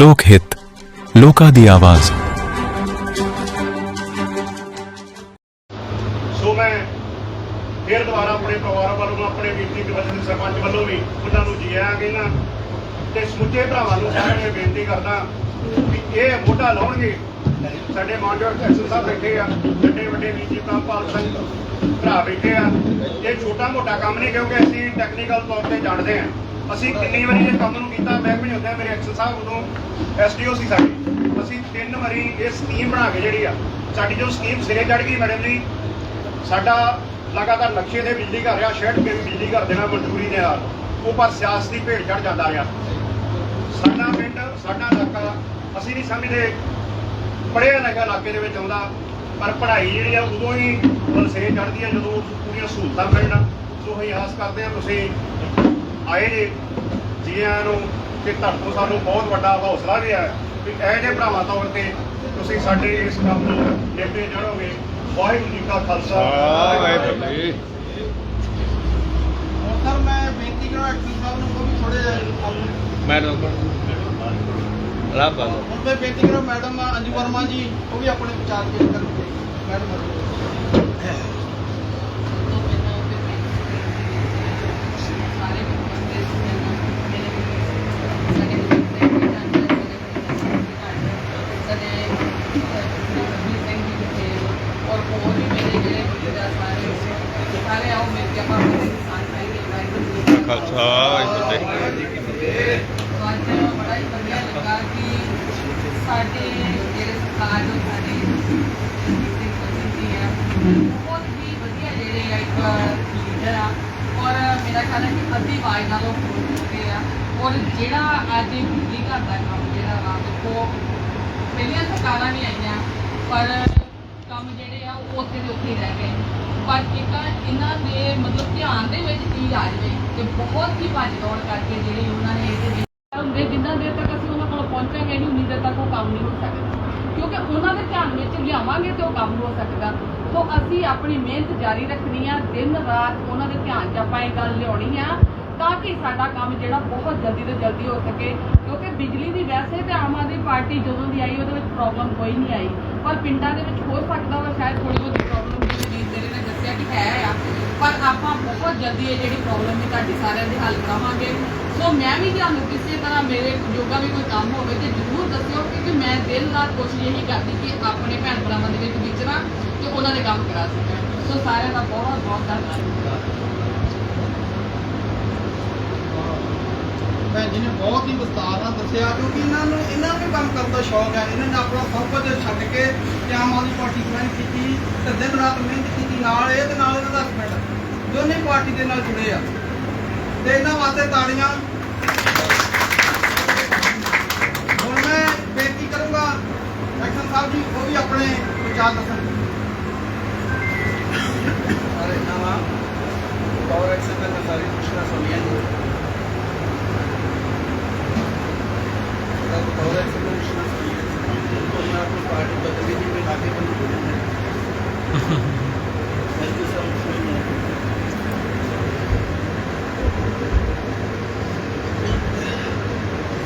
ਲੋਕ ਹਿੱਤ, ਲੋਕਾਂ ਦੀ ਆਵਾਜ਼। ਸੋ ਮੈਂ ਫਿਰ ਦੁਬਾਰਾ ਆਪਣੇ ਪਰਿਵਾਰ ਵੱਲੋਂ ਆਪਣੇ ਬੀਤੀ ਦੇ ਸਰਪੰਚ ਵੱਲੋਂ ਵੀ ਉਹਨਾਂ ਨੂੰ ਜੀ ਆਇਆਂ ਕਹਿੰਦਾ ਤੇ ਸਮੁੱਚੇ ਭਰਾਵਾਂ ਨੂੰ ਸਾਰਿਆਂ ਨੂੰ ਬੇਨਤੀ ਕਰਦਾ ਕਿ ਇਹ ਮੋਢਾ ਲਾਉਣਗੇ। ਸਾਡੇ ਮਾਨਯੋਗ ਐਸਐਸ ਸਾਹਿਬ ਬੈਠੇ ਆ, ਵੱਡੇ ਵੱਡੇ ਵੀਜੀ ਕਾਮਪਾਲ ਸਿੰਘ ਭਰਾ ਬੈਠੇ ਆ। ਇਹ ਛੋਟਾ ਮੋਟਾ ਕੰਮ ਨਹੀਂ ਕਿਉਂਕਿ ਅਸੀਂ ਟੈਕਨੀਕਲ ਤੌਰ ਤੇ ਜਾਣਦੇ ਆ। ਅਸੀਂ ਕਿੰਨੀ ਵਾਰੀ ਇਹ ਕੰਮ ਨੂੰ ਕੀਤਾ, ਮੈਂ ਵੀ ਹੁੰਦਾ, ਮੇਰੇ ਐਕਸਲ ਸਾਹਿਬ ਉਦੋਂ ਐਸਡੀਓ ਸੀ ਸਾਡੇ। ਅਸੀਂ ਤਿੰਨ ਵਾਰੀ ਇਹ ਸਕੀਮ ਬਣਾ ਕੇ ਜਿਹੜੀ ਆ, ਸਾਡੀ ਜੋ ਸਕੀਮ ਸਿਰੇ ਚੜ ਗਈ ਮੈਡਮ ਜੀ, ਸਾਡਾ ਲਗਾਤਾਰ ਨਕਸ਼ੇ ਦੇ ਬਿਜਲੀ ਘਰ ਆ, ਸ਼ਹਿਰ ਕੇ ਬਿਜਲੀ ਘਰ ਦੇਣਾ ਮਜ਼ਦੂਰੀ ਦੇ ਨਾਲ, ਉਹ ਪਰ ਸਿਆਸਤ ਦੀ ਭੇਡ ਚੜ ਜਾਂਦਾ ਰਿਹਾ। ਸਾਡਾ ਪਿੰਡ, ਸਾਡਾ ਇਲਾਕਾ, ਅਸੀਂ ਨਹੀਂ ਸਮਝਦੇ, ਪੜ੍ਹਿਆ ਲਿਖਿਆ ਇਲਾਕੇ ਦੇ ਵਿੱਚ ਆਉਂਦਾ, ਪਰ ਪੜ੍ਹਾਈ ਜਿਹੜੀ ਆ ਉਦੋਂ ਹੀ ਬਲਸੇ ਚੜਦੀ ਆ ਜਦੋਂ ਪੂਰੀਆਂ ਸਹੂਲਤਾਂ ਮਿਲਣ। ਸੋ ਅਸੀਂ ਆਸ ਕਰਦੇ ਆ ਤੁਸੀਂ ਆਏ ਜੇ ਜੀਆਂ ਨੂੰ ਕਿ ਤੋਂ ਸਾਨੂੰ ਬਹੁਤ ਵੱਡਾ ਹੌਸਲਾ ਰਿਹਾ ਵੀ ਇਹ ਜਿਹੇ ਭਰਾਵਾਂ ਤੌਰ ਤੇ ਤੁਸੀਂ ਸਾਡੇ ਇਸ ਕੰਮ ਨੂੰ ਡੇਪੇ ਚੜੋਗੇ ਵਾਹਿਗੁਰੂ ਜੀ ਕਾ ਖਾਲਸਾ। ਵਾਹਿਗੁਰੂ ਜੀ। ਕੀ ਸਰ ਮੈਂ ਬੇਨਤੀ ਕਰਾਂ ਐਕਟਿਵ ਸਾਹਿਬ ਨੂੰ ਥੋੜੇ ਜਿਹਾ ਮੈਡਮ ਰੱਬ ਆ ਹੁਣ ਮੈਂ ਬੇਨਤੀ ਕਰਾਂ ਮੈਡਮ ਅੰਜੂ ਵਰਮਾ ਜੀ ਉਹ ਵੀ ਆਪਣੇ ਵਿਚਾਰ ਪੇਸ਼ ਕਰਨਗੇ ਮੈਡਮ ਖਾਲਸਾ ਵਾਹਿਗੁਰੂ ਜੀ ਕੀ ਫਤਿਹ ਬੜਾ ਹੀ ਵਧੀਆ ਲੱਗਾ ਕਿ ਸਾਡੇ ਜਿਹੜੇ ਸਰਕਾਰ ਜੋ ਸਾਡੇ ਜੀ ਹੈ ਬਹੁਤ ਹੀ ਵਧੀਆ ਜਿਹੜੇ ਆ ਇੱਕ ਲੀਡਰ ਆ ਔਰ ਮੇਰਾ ਖਿਆਲ ਹੈ ਕਿ ਅੱਧੀ ਹੋ ਚੁੱਕੇ ਆ। ਔਰ ਜਿਹੜਾ ਅੱਜ ਇਹ ਬਿਜਲੀ ਘਰ ਦਾ ਕੰਮ ਜਿਹੜਾ ਵਾ, ਦੇਖੋ ਪਹਿਲੀਆਂ ਸਰਕਾਰਾਂ ਵੀ ਆਈਆਂ, ਪਰ ਕੰਮ ਜਿਹੜੇ ਆ, ਉਹ ਉੱਥੇ ਦੇ ਉੱਥੇ ਰਹਿ ਗਏ। ਪਰ ਇੱਕ ਇਹਨਾਂ ਦੇ ਮਤਲਬ ਧਿਆਨ ਦੇ ਵਿੱਚ ਚੀਜ਼ ਆ ਜਾਵੇ ਤੇ ਬਹੁਤ ਹੀ ਭੱਜ ਦੌੜ ਕਰਕੇ ਜਿਹੜੀ ਉਹਨਾਂ ਨੇ ਇਹਦੇ ਵਿੱਚ ਹੁੰਦੇ, ਜਿੰਨਾ ਦੇਰ ਤੱਕ ਅਸੀਂ ਉਹਨਾਂ ਕੋਲ ਪਹੁੰਚਾਂਗੇ ਨਹੀਂ, ਉਨੀ ਦੇਰ ਤੱਕ ਉਹ ਕੰਮ ਨਹੀਂ ਹੋ ਸਕਦਾ। ਕਿਉਂਕਿ ਉਹਨਾਂ ਦੇ ਧਿਆਨ ਵਿੱਚ ਲਿਆਵਾਂਗੇ ਤੇ ਉਹ ਕੰਮ ਹੋ ਸਕਦਾ। ਸੋ ਅਸੀਂ ਆਪਣੀ ਮਿਹਨਤ ਜਾਰੀ ਰੱਖਣੀ ਆ, ਦਿਨ ਰਾਤ ਉਹਨਾਂ ਦੇ ਧਿਆਨ 'ਚ ਆਪਾਂ ਇਹ ਗੱਲ ਲਿਆਉਣੀ ਆ ਤਾਂ ਕਿ ਸਾਡਾ ਕੰਮ ਜਿਹੜਾ ਬਹੁਤ ਜਲਦੀ ਤੋਂ ਜਲਦੀ ਹੋ ਸਕੇ, ਕਿਉਂਕਿ ਬਿਜਲੀ ਦੀ ਵੈਸੇ ਤੇ ਆਮ ਆਦਮੀ ਪਾਰਟੀ ਜਦੋਂ ਦੀ ਆਈ, ਉਹਦੇ ਵਿੱਚ ਪ੍ਰੋਬਲਮ ਕੋਈ ਨਹੀਂ ਆਈ। ਪਰ ਪਿੰਡਾਂ ਦੇ ਵਿੱਚ ਹੋ ਸਕਦਾ ਵਾ, ਸ਼ਾਇਦ ਥੋੜੀ ਬਹੁਤੀ ਪ੍ਰੋਬਲਮ ਜਿਵੇਂ ਰੀਤ ਨੇ ਦੱਸਿਆ ਕਿ ਹੈ ਆ। ਪਰ ਆਪਾਂ ਬਹੁਤ ਜਲਦੀ ਇਹ ਜਿਹੜੀ ਪ੍ਰੋਬਲਮ ਹੈ ਤੁਹਾਡੀ ਸਾਰਿਆਂ ਦੀ ਹੱਲ ਕਰਾਵਾਂਗੇ। ਸੋ ਮੈਂ ਵੀ ਤੁਹਾਨੂੰ ਕਿਸੇ ਤਰ੍ਹਾਂ ਮੇਰੇ ਜੋਗਾ ਵੀ ਕੋਈ ਕੰਮ ਹੋਵੇ ਤੇ ਜ਼ਰੂਰ ਦੱਸਿਓ, ਕਿਉਂਕਿ ਮੈਂ ਦਿਨ ਰਾਤ ਕੋਸ਼ਿਸ਼ ਇਹੀ ਕਰਦੀ ਕਿ ਆਪਣੇ ਭੈਣ ਭਰਾਵਾਂ ਦੇ ਵਿੱਚ ਵਿਚਰਾਂ ਤੇ ਉਹਨਾਂ ਦੇ ਕੰਮ ਕਰਾ ਸਕਾਂ। ਸੋ ਸਾਰਿਆਂ ਦਾ ਬਹੁਤ ਬਹੁਤ ਧੰਨਵਾਦ। ਭੈਣ ਜੀ ਨੇ ਬਹੁਤ ਹੀ ਵਿਸਤਾਰ ਨਾਲ ਦੱਸਿਆ, ਕਿਉਂਕਿ ਇਹਨਾਂ ਨੂੰ ਇਹਨਾਂ ਨੂੰ ਵੀ ਕੰਮ ਕਰਨ ਦਾ ਸ਼ੌਕ ਹੈ। ਇਹਨਾਂ ਨੇ ਆਪਣਾ ਸਭ ਕੁਝ ਛੱਡ ਕੇ ਤੇ ਆਮ ਆਦਮੀ ਪਾਰਟੀ ਜੁਆਇਨ ਕੀਤੀ ਤੇ ਦਿਨ ਰਾਤ ਮਿਹਨਤ ਕੀਤੀ, ਨਾਲ ਇਹ ਤੇ ਨਾਲ ਇਹਨਾਂ ਦਾ ਹਸਬੈਂਡ ਦੋਨੇ ਪਾਰਟੀ ਦੇ ਨਾਲ ਜੁੜੇ ਆ। ਤੇ ਇਹਨਾਂ ਵਾਸਤੇ ਤਾੜੀਆਂ। ਹੁਣ ਮੈਂ ਬੇਨਤੀ ਕਰੂੰਗਾ, ਐਕਸ਼ਨ ਸਾਹਿਬ ਜੀ, ਉਹ ਵੀ ਆਪਣੇ ਵਿਚਾਰ ਦੱਸਣ। ਸਾਰੇ ਨਵਾਂ ਪਾਵਰ ਐਕਸ਼ਨ ਦਾ ਸਾਰੀ ਮੁਸ਼ਕਲਾਂ ਸੁਣੀਆਂ ਜੀ ਤਾਂ ਪਾਵਰ ਐਕਸ਼ਨ ਦਾ ਮੁਸ਼ਕਲਾਂ ਸੁਣੀਆਂ ਤੋਂ ਮੈਂ ਆਪਣੀ ਪਾਰਟੀ ਬਦਲੀ ਨਹੀਂ ਮੈਂ ਆਗੇ ਬੰਦ ਹੋ ਜਾਣਾ thank you so much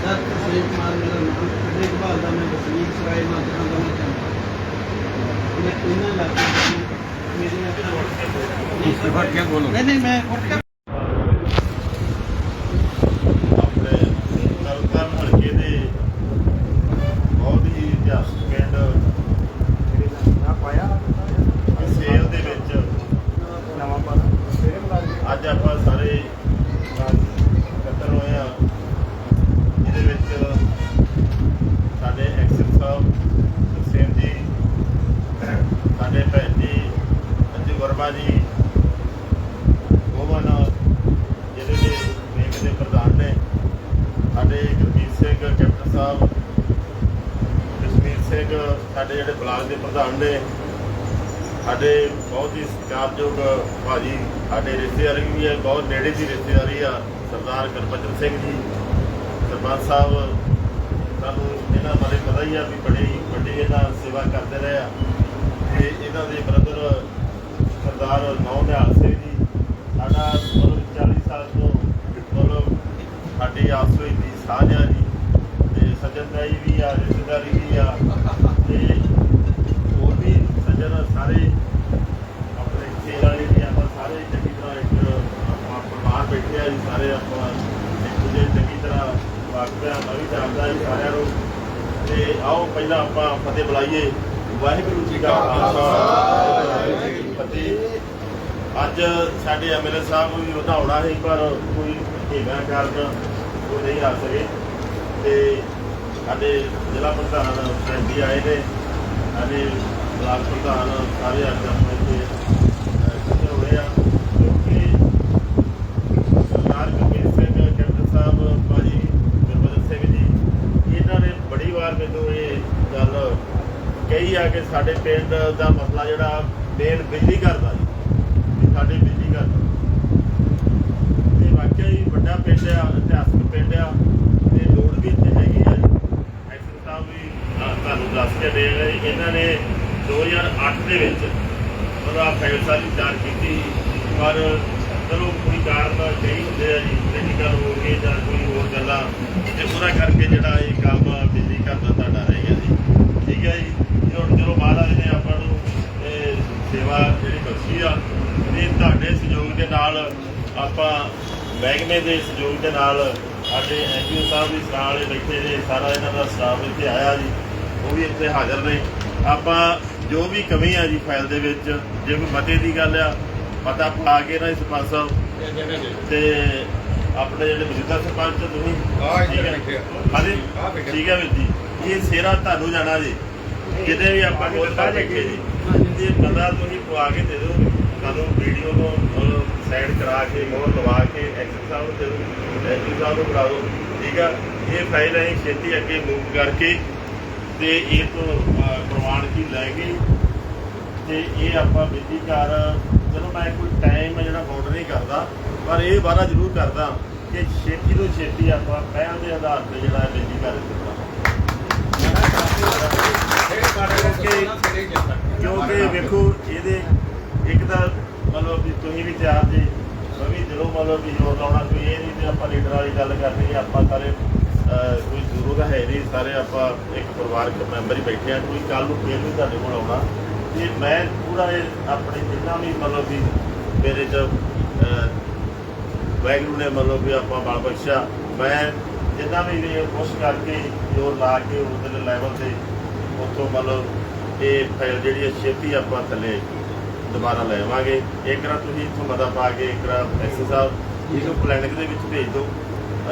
sir ਤੁਸੀਂ ਕੁਮਾਰ ਮੇਰਾ ਨਾਮ ਕਿਹੜੇ ਕਬਾਲ ਦਾ ਮੈਂ ਵਸਨੀਕ ਸਰਾਏ ਮਾਤਰਾ ਦਾ ਮੈਂ ਚਾਹੁੰਦਾ ਮੈਂ ਇਹਨਾਂ ਇਲਾਕੇ ਦੇ ਮੇਰੀਆਂ ਤੁਸੀਂ ਫੜ ਕੇ ਬੋਲੋ ਨਹੀਂ ਨਹੀਂ ਮੈਂ ਉੱਠ ਕੇ ਆਪਣੇ ਤਰਨਤਾਰਨ ਹਲਕੇ ਦੇ ਬਹੁਤ ਹੀ ਇਤਿਹਾਸਕ ਪਿੰਡ ਸੇਲ ਦੇ ਵਿੱਚ ਅੱਜ ਆਪਾਂ ਸਾਰੇ ਇਕੱਤਰ ਹੋਏ ਆ ਇਹਦੇ ਵਿੱਚ ਸਾਡੇ ਐਕਸ਼ਨ ਸਾਹਿਬ ਸੇਮ ਜੀ ਸਾਡੇ ਭੈਣ ਜੀ ਅੰਜੂ ਵਰਮਾ ਜੀ ਗੋਵਨ ਜਿਹਦੇ ਦੇ ਨੇਕ ਦੇ ਪ੍ਰਧਾਨ ਨੇ ਸਾਡੇ ਗੁਰਜੀਤ ਸਿੰਘ ਕੈਪਟਨ ਸਾਹਿਬ ਜਸਵੀਰ ਸਿੰਘ ਸਾਡੇ ਜਿਹੜੇ ਬਲਾਕ ਦੇ ਪ੍ਰਧਾਨ ਨੇ, ਸਾਡੇ ਬਹੁਤ ਹੀ ਸਤਿਕਾਰਯੋਗ ਭਾਜੀ, ਸਾਡੇ ਰਿਸ਼ਤੇਦਾਰੀ ਵੀ ਹੈ, ਬਹੁਤ ਨੇੜੇ ਦੀ ਰਿਸ਼ਤੇਦਾਰੀ ਆ, ਸਰਦਾਰ ਗੁਰਬਚਨ ਸਿੰਘ ਜੀ, ਸਰਪੰਚ ਸਾਹਿਬ ਸਾਨੂੰ ਇਹਨਾਂ ਬਾਰੇ ਪਤਾ ਹੀ ਆ ਵੀ ਬੜੇ ਵੱਡੀ ਇਹਨਾਂ ਸੇਵਾ ਕਰਦੇ ਰਹੇ ਆ। ਤੇ ਇਹਨਾਂ ਦੇ ਬ੍ਰਦਰ ਸਰਦਾਰ ਨੌ ਨਿਹਾਲ ਸਿੰਘ ਜੀ ਸਾਡਾ ਮਤਲਬ 40 ਸਾਲ ਤੋਂ ਮਤਲਬ ਸਾਡੀ ਆਪਸ ਵਿੱਚ ਦੀ ਸਾਂਝ ਆ ਜੀ ਤੇ ਸੱਜਣਤਾ ਹੀ ਆਓ ਪਹਿਲਾਂ ਆਪਾਂ ਫਤਿਹ ਬੁਲਾਈਏ ਵਾਹਿਗੁਰੂ ਜੀ ਕਾ ਖਾਲਸਾ ਵਾਹਿਗੁਰੂ ਜੀ ਕੀ ਫਤਿਹ ਅੱਜ ਸਾਡੇ ਐਮਐਲਏ ਸਾਹਿਬ ਨੂੰ ਵੀ ਵਧਾਉਣਾ ਸੀ ਪਰ ਕੋਈ ਹੈਗਾ ਕਾਰਨ ਉਹ ਨਹੀਂ ਆ ਸਕੇ। ਤੇ ਸਾਡੇ ਜ਼ਿਲ੍ਹਾ ਪ੍ਰਧਾਨ ਫਰੈਂਡੀ ਆਏ ਨੇ। ਸਾਡੇ ਬਲਾਕ ਪ੍ਰਧਾਨ ਸਾਰੇ ਅੱਜ ਆਪਣੇ ਇੱਥੇ ਅਹ, ਹੋਏ ਆ। ਕਿਉਂਕਿ ਸਰਦਾਰ ਕਬੀਰ ਸਿੰਘ ਕੈਪਟਨ ਸਾਹਿਬ ਭਾਜੀ ਗੁਰਬਚਨ ਸਿੰਘ ਜੀ ਇਹਨਾਂ ਨੇ ਬੜੀ ਵਾਰ ਮੈਨੂੰ ਇਹ ਗੱਲ ਕਹੀ ਆ ਕਿ ਸਾਡੇ ਪਿੰਡ ਦਾ ਮਸਲਾ ਜਿਹੜਾ ਮੇਨ ਬਿਜਲੀ ਘਰ ਦਾ ਜੀ ਵੀ ਸਾਡੇ ਬਿਜਲੀ ਘਰ ਤੇ ਵਾਕਿਆ ਹੀ ਵੱਡਾ ਪਿੰਡ ਆ ਇਤਿਹਾਸਕ ਪਿੰਡ ਆ ਤੇ ਲੋੜ ਵੀ ਇੱਥੇ ਹੈਗੀ ਆ ਜੀ ਐਕਸ਼ਨ ਸਾਹਿਬ ਵੀ ਅਹ, ਤੁਹਾਨੂੰ ਦੱਸ ਕੇ ਦੇ ਰਹੇ ਇਹਨਾਂ ਨੇ 2008 ਦੇ ਵਿੱਚ ਉਹਦਾ ਫੈਸਲਾ ਦੀ ਜਾਂਚ ਕੀਤੀ, ਪਰ ਚਲੋ ਕੋਈ ਕਾਰਨ ਨਹੀਂ ਹੁੰਦੇ ਆ ਜੀ ਟੈਕਨੀਕਲ ਹੋ ਗਏ ਜਾਂ ਕੋਈ ਹੋਰ ਗੱਲਾਂ, ਤੇ ਉਹਦਾ ਕਰਕੇ ਜਿਹੜਾ ਇਹ ਕੰਮ ਬਿਜਲੀ ਘਰ ਦਾ ਤੁਹਾਡਾ ਰਹਿ ਗਿਆ ਜੀ। ਠੀਕ ਹੈ ਜੀ ਇਹ ਹੁਣ ਚਲੋ ਮਹਾਰਾਜ ਨੇ ਆਪਾਂ ਨੂੰ ਇਹ ਸੇਵਾ ਜਿਹੜੀ ਬਖਸ਼ੀ ਆ, ਤੇ ਤੁਹਾਡੇ ਸਹਿਯੋਗ ਦੇ ਨਾਲ ਆਪਾਂ ਮਹਿਕਮੇ ਦੇ ਸਹਿਯੋਗ ਦੇ ਨਾਲ ਸਾਡੇ ਐਨਜੀਓ ਸਾਹਿਬ ਵੀ ਸਰਾਂ ਬੈਠੇ ਨੇ, ਸਾਰਾ ਇਹਨਾਂ ਦਾ ਸਟਾਫ ਇੱਥੇ ਆਇਆ ਜੀ, ਉਹ ਵੀ ਇੱਥੇ ਹਾਜ਼ਰ ਨੇ। ਆਪਾਂ ਜੋ ਵੀ ਕਮੀ ਆ ਜੀ ਫਾਈਲ ਦੇ ਵਿੱਚ ਜੇ ਕੋਈ ਮਤੇ ਦੀ ਗੱਲ ਆ ਪਤਾ ਪਾ ਕੇ ਨਾ ਇਸ ਪਾਸੋਂ। ਤੇ ਆਪਣੇ ਜਿਹੜੇ ਮੌਜੂਦਾ ਸਰਪੰਚ ਤੁਸੀਂ ਹਾਂਜੀ ਠੀਕ ਹੈ ਵੀਰ ਜੀ। ਇਹ ਸੇਰਾ ਤੁਹਾਨੂੰ ਜਾਣਾ ਜੀ। ਕਿਤੇ ਵੀ ਆਪਾਂ ਕੋਲ ਤਾਂ ਦੇਖੇ ਜੀ। ਇਹ ਬੰਦਾ ਤੁਸੀਂ ਪਵਾ ਕੇ ਦੇ ਦਿਓ। ਤੁਹਾਨੂੰ ਵੀਡੀਓ ਤੋਂ ਸਾਈਡ ਕਰਾ ਕੇ ਮੋਹਰ ਲਵਾ ਕੇ ਐਕਸਲ ਸਾਹਿਬ ਨੂੰ ਦੇ ਦਿਓ। ਐਕਸਲ ਸਾਹਿਬ ਨੂੰ ਕਰਾ ਦਿਓ। ਠੀਕ ਆ। ਇਹ ਫਾਈਲ ਅਸੀਂ ਛੇਤੀ ਅੱਗੇ ਮੂਵ ਕਰਕੇ ਤੇ ਇਹ ਤੋਂ ਪ੍ਰਵਾਨਗੀ ਲੈ ਗਈ? ਤੇ ਇਹ ਆਪਾਂ ਬਿਜਲੀ ਘਰ ਚਲੋ ਮੈਂ ਕੋਈ ਟਾਈਮ ਜਿਹੜਾ ਬਾਉਂਡ ਨਹੀਂ ਕਰਦਾ, ਪਰ ਇਹ ਵਾਰਾ ਜ਼ਰੂਰ ਕਰਦਾ ਕਿ ਛੇਤੀ ਤੋਂ ਛੇਤੀ ਆਪਾਂ ਪਹਿਲ ਦੇ ਆਧਾਰ ਤੇ ਜਿਹੜਾ ਹੈ ਬਿਜਲੀ ਘਰ ਦਿੱਤਾ ਕਿਉਂਕਿ ਵੇਖੋ, ਇਹਦੇ ਇੱਕ ਤਾਂ ਮਤਲਬ ਵੀ ਤੁਸੀਂ ਵੀ ਤਿਆਰ ਜੇ ਮੈਂ ਵੀ ਜਦੋਂ ਮਤਲਬ ਵੀ ਜੋਰ ਲਾਉਣਾ, ਕੋਈ ਇਹ ਨਹੀਂ ਤੇ ਆਪਾਂ ਲੀਡਰ ਵਾਲੀ ਗੱਲ ਕਰਨੀ ਹੈ ਆਪਾਂ ਸਾਰੇ ਕੋਈ ਹੈ ਨਹੀਂ ਸਾਰੇ ਆਪਾਂ ਇੱਕ ਪਰਿਵਾਰਕ ਮੈਂਬਰ ਹੀ ਬੈਠੇ ਆ ਕੋਈ ਕੱਲ ਨੂੰ ਫੇਰ ਵੀ ਤੁਹਾਡੇ ਕੋਲ ਆਉਣਾ। ਤੇ ਮੈਂ ਪੂਰਾ ਇਹ ਆਪਣੇ ਜਿੰਨਾ ਵੀ ਮਤਲਬ ਵੀ ਮੇਰੇ ਚ ਅਹ, ਵਾਹਿਗੁਰੂ ਨੇ ਮਤਲਬ ਵੀ ਆਪਾਂ ਬਲ ਬਖਸ਼ਿਆ ਮੈਂ ਜਿੰਨਾ ਵੀ ਇਹ ਕਰਕੇ ਜੋ ਲਾ ਕੇ ਉਹਦੇ ਲੈਵਲ ਤੇ ਉੱਥੋਂ ਮਤਲਬ ਇਹ ਫਾਈਲ ਜਿਹੜੀ ਹੈ ਛੇਤੀ ਆਪਾਂ ਥੱਲੇ ਦੁਬਾਰਾ ਲੈਵਾਂਗੇ ਇੱਕ ਰਾ ਤੁਸੀਂ ਇੱਥੋਂ ਮਤਾ ਪਾ ਕੇ ਇੱਕ ਰਾ ਐਕਸੀ ਸਾਹਿਬ ਇਹਨੂੰ ਪਲੈਨਿੰਗ ਦੇ ਵਿੱਚ ਭੇਜ ਦਿਓ।